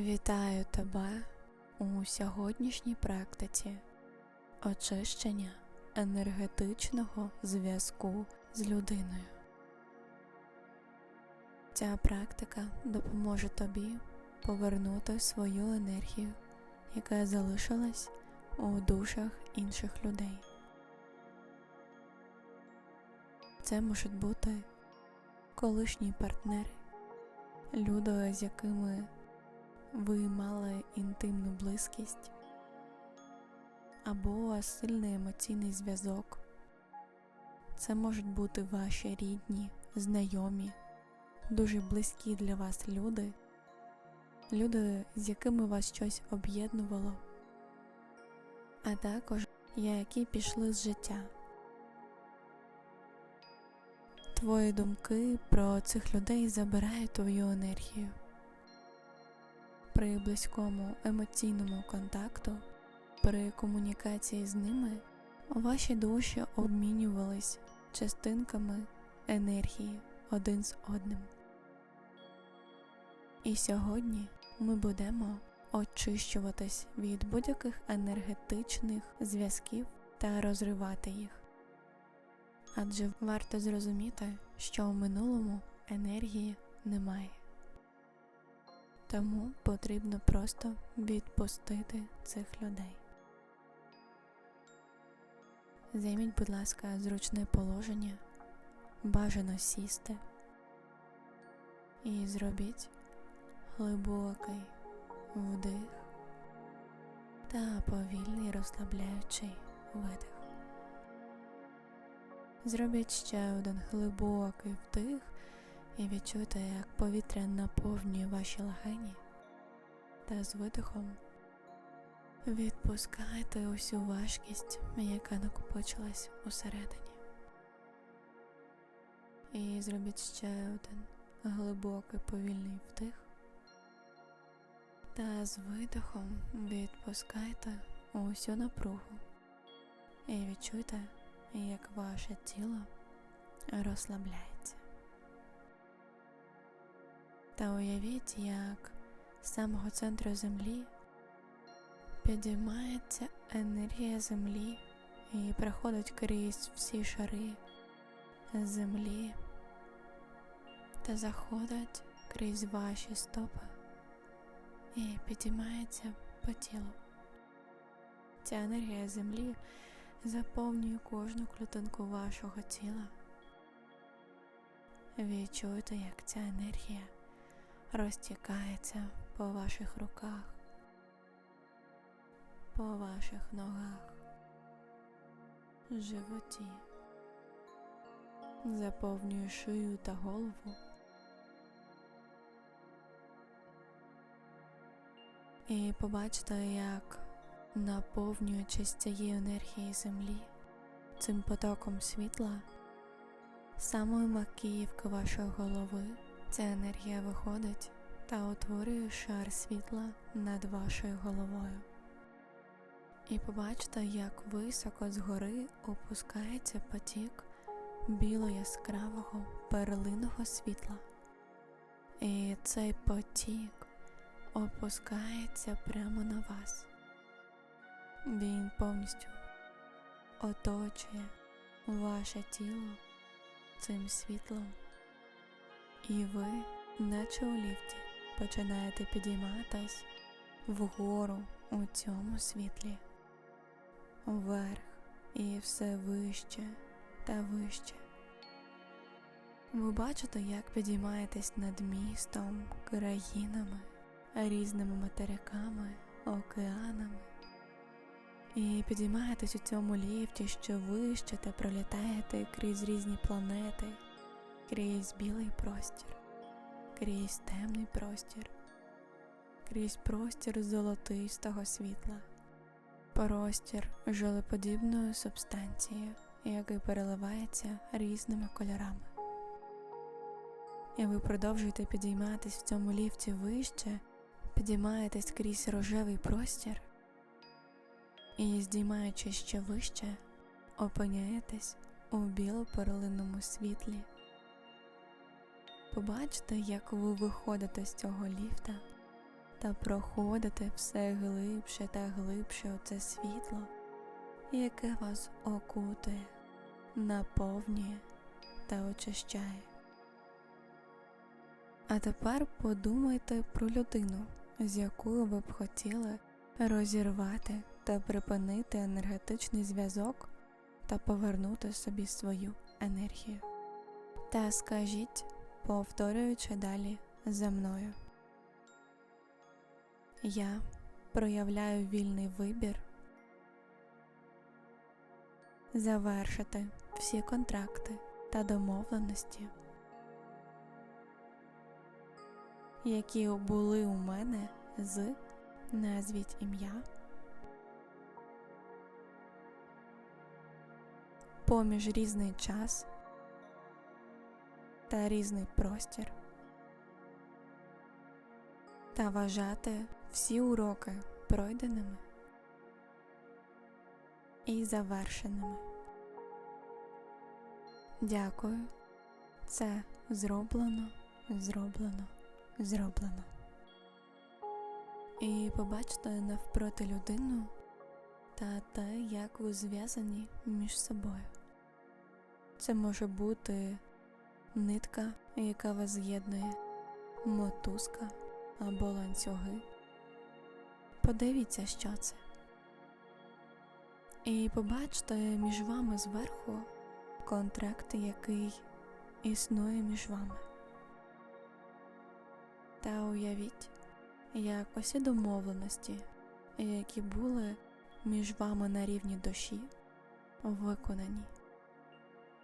Вітаю тебе у сьогоднішній практиці очищення енергетичного зв'язку з людиною. Ця практика допоможе тобі повернути свою енергію, яка залишилась у душах інших людей. Це можуть бути колишні партнери, люди, з якими ви мали інтимну близькість або сильний емоційний зв'язок. Це можуть бути ваші рідні, знайомі, дуже близькі для вас люди, люди, з якими вас щось об'єднувало, а також які пішли з життя. Твої думки про цих людей забирають твою енергію. При близькому емоційному контакту, при комунікації з ними, ваші душі обмінювались частинками енергії один з одним. І сьогодні ми будемо очищуватись від будь-яких енергетичних зв'язків та розривати їх. Адже варто зрозуміти, що в минулому енергії немає. Тому потрібно просто відпустити цих людей. Займіть, будь ласка, зручне положення, бажано сісти і зробіть глибокий вдих та повільний розслабляючий видих. Зробіть ще один глибокий вдих і відчуйте, як повітря наповнює ваші легені, та з видихом відпускайте усю важкість, яка накопичилась усередині. І зробіть ще один глибокий повільний вдих. Та з видихом відпускайте усю напругу і відчуйте, як ваше тіло розслабляється. Та уявіть, як з самого центру землі підіймається енергія землі і проходить крізь всі шари землі та заходить крізь ваші стопи і підіймається по тілу. Ця енергія землі заповнює кожну клітинку вашого тіла. Відчуйте, як ця енергія розтікається по ваших руках, по ваших ногах, животі, заповнює шию та голову. І побачите, як наповнюючись цією енергією землі, цим потоком світла, самої макіївки вашої голови. Ця енергія виходить та утворює шар світла над вашою головою. І побачите, як високо згори опускається потік біло яскравого перлиного світла. І цей потік опускається прямо на вас. Він повністю оточує ваше тіло цим світлом. І ви, наче у ліфті, починаєте підійматись вгору у цьому світлі, вверх і все вище та вище. Ви бачите, як підіймаєтесь над містом, країнами, різними материками, океанами. І підіймаєтесь у цьому ліфті ще вище та пролітаєте крізь різні планети крізь білий простір, крізь темний простір, крізь простір золотистого світла, простір жолеподібної субстанції, який переливається різними кольорами. І ви продовжуєте підійматись в цьому ліфті вище, підіймаєтесь крізь рожевий простір і, здіймаючись ще вище, опиняєтесь у біло-перлинному світлі. Побачите, як ви виходите з цього ліфта та проходите все глибше та глибше у це світло, яке вас окутує, наповнює та очищає. А тепер подумайте про людину, з якою ви б хотіли розірвати та припинити енергетичний зв'язок та повернути собі свою енергію. Та скажіть, повторюючи далі за мною. Я проявляю вільний вибір завершити всі контракти та домовленості, які були у мене з назвіть ім'я. Поміж різний час та різний простір та вважати всі уроки пройденими і завершеними. Дякую. Це зроблено, зроблено, зроблено. І побачите навпроти людину та те, як ви зв'язані між собою. Це може бути нитка, яка вас з'єднує, мотузка або ланцюги. Подивіться, що це. І побачте між вами зверху контракт, який існує між вами. Та уявіть, як усі домовленості, які були між вами на рівні душі, виконані.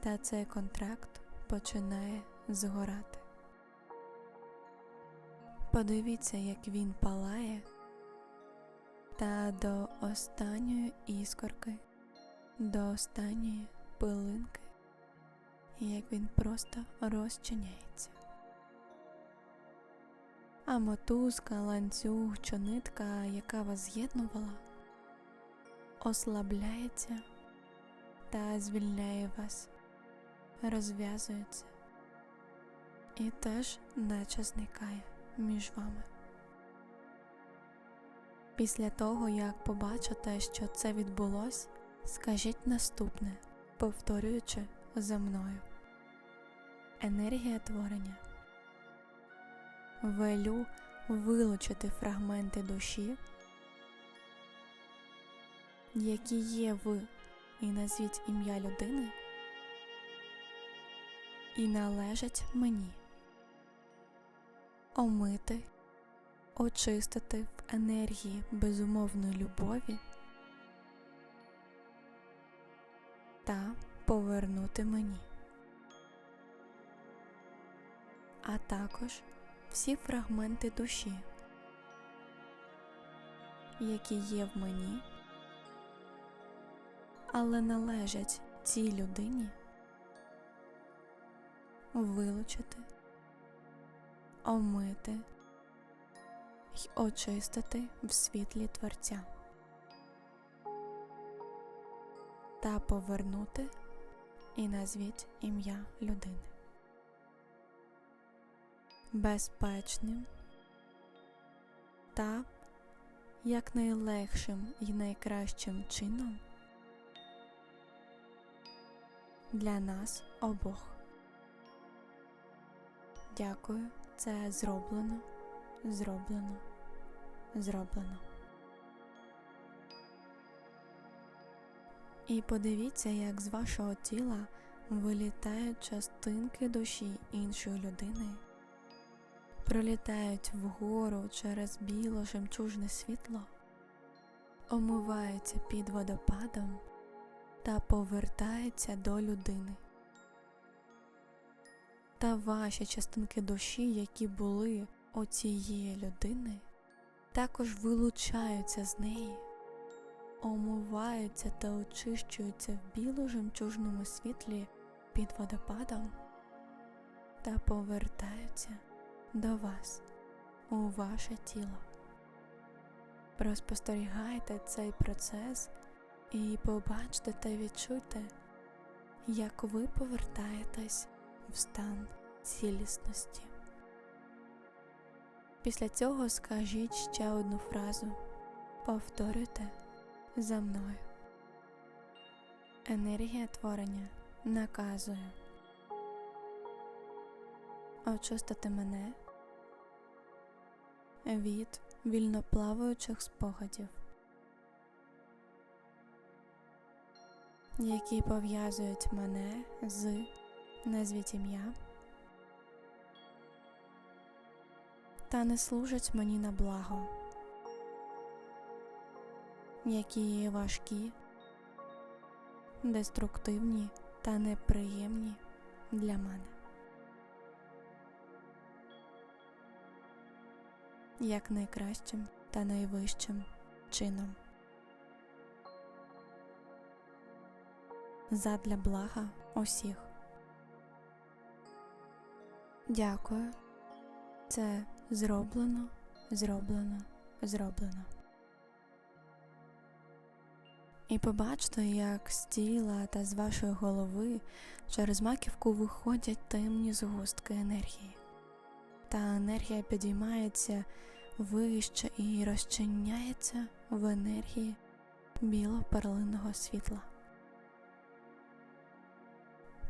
Та цей контракт починає згорати. Подивіться, як він палає, та до останньої іскорки, до останньої пилинки, як він просто розчиняється. А мотузка, ланцюг чи нитка, яка вас з'єднувала, ослабляється та звільняє вас, розв'язується і теж наче зникає між вами. Після того, як побачите, що це відбулось, скажіть наступне, повторюючи за мною. Енергія творення. Велю вилучити фрагменти душі, які є в і назвіть ім'я людини, і належать мені. Омити, очистити в енергії безумовної любові та повернути мені, а також всі фрагменти душі, які є в мені, але належать цій людині вилучити омити й очистити в світлі Творця та повернути і назвіть ім'я людини. Безпечним та якнайлегшим і найкращим чином для нас обох. Дякую. Це зроблено, зроблено, зроблено. І подивіться, як з вашого тіла вилітають частинки душі іншої людини, пролітають вгору через біло жемчужне світло, омиваються під водопадом та повертаються до людини та ваші частинки душі, які були у цієї людини, також вилучаються з неї, омиваються та очищуються в біло жемчужному світлі під водопадом та повертаються до вас у ваше тіло. Розпостерігайте цей процес і побачте та відчуйте, як ви повертаєтесь в стан цілісності. Після цього скажіть ще одну фразу. Повторюйте за мною. Енергія творення наказує очистити мене від вільноплаваючих спогадів, які пов'язують мене з назвіть ім'я та не служать мені на благо, які важкі, деструктивні та неприємні для мене. як найкращим та найвищим чином. Задля блага усіх. Дякую. Це зроблено, зроблено, зроблено. І побачте, як з тіла та з вашої голови через маківку виходять темні згустки енергії. Та енергія підіймається вище і розчиняється в енергії біло-перлинного світла.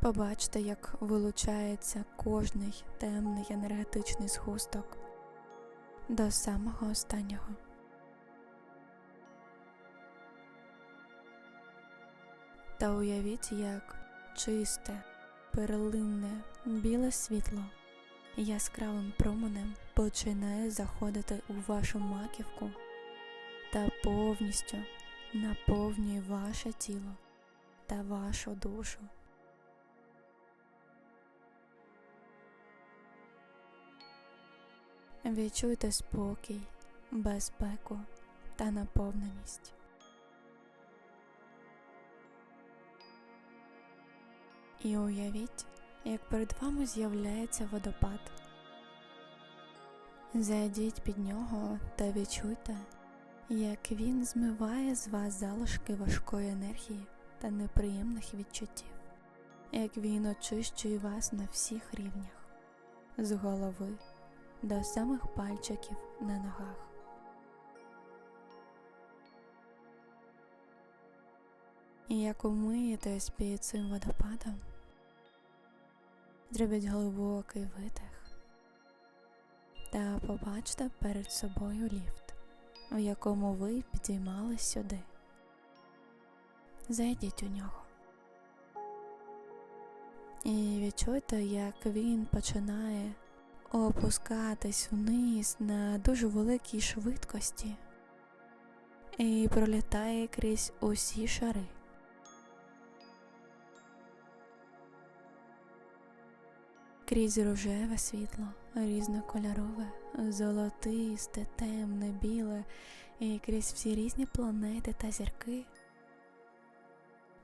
Побачте, як вилучається кожний темний енергетичний згусток до самого останнього. Та уявіть, як чисте, перлинне, біле світло яскравим променем починає заходити у вашу маківку та повністю наповнює ваше тіло та вашу душу. Відчуйте спокій, безпеку та наповненість. І уявіть, як перед вами з'являється водопад. Зайдіть під нього та відчуйте, як він змиває з вас залишки важкої енергії та неприємних відчуттів, як він очищує вас на всіх рівнях, з голови до самих пальчиків на ногах. І як умиєтесь під цим водопадом, Зробіть глибокий видих та побачте перед собою ліфт, у якому ви підіймались сюди. Зайдіть у нього. І відчуйте, як він починає опускатись вниз на дуже великій швидкості і пролітає крізь усі шари. крізь рожеве світло, різнокольорове, золотисте, темне, біле, і крізь всі різні планети та зірки.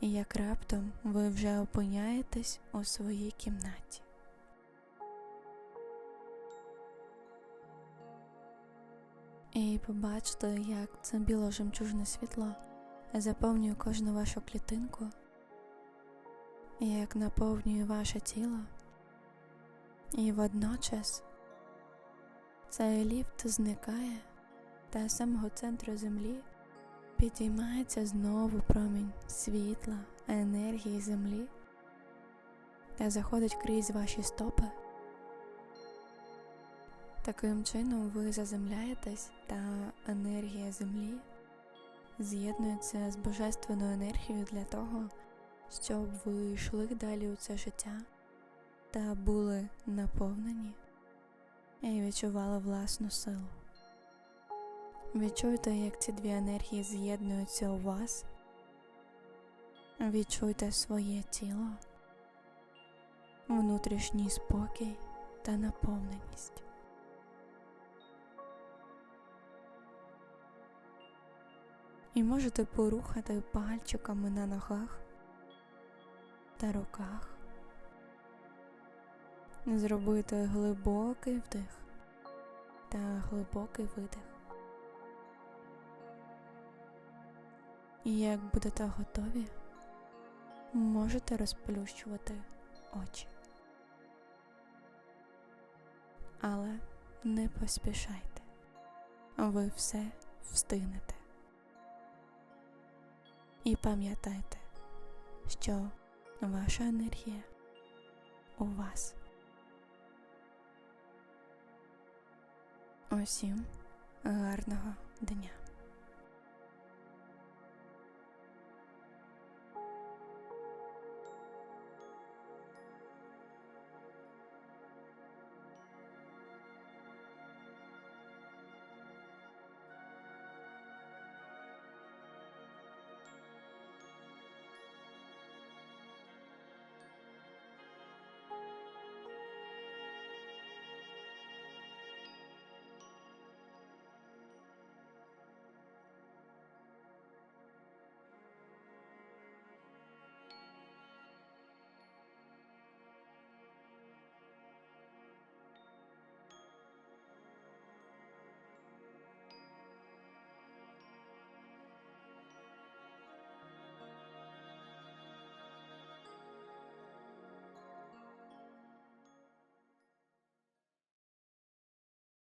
І як раптом ви вже опиняєтесь у своїй кімнаті. І побачите, як це біло жемчужне світло заповнює кожну вашу клітинку, як наповнює ваше тіло. І водночас цей ліфт зникає, та з самого центру землі підіймається знову промінь світла, енергії землі та заходить крізь ваші стопи. Таким чином ви заземляєтесь, та енергія землі з'єднується з божественною енергією для того, щоб ви йшли далі у це життя та були наповнені і відчували власну силу. Відчуйте, як ці дві енергії з'єднуються у вас. Відчуйте своє тіло, внутрішній спокій та наповненість. І можете порухати пальчиками на ногах та руках зробити глибокий вдих та глибокий видих. І як будете готові, можете розплющувати очі. Але не поспішайте. Ви все встигнете. І пам'ятайте, що ваша енергія у вас. Усім гарного дня.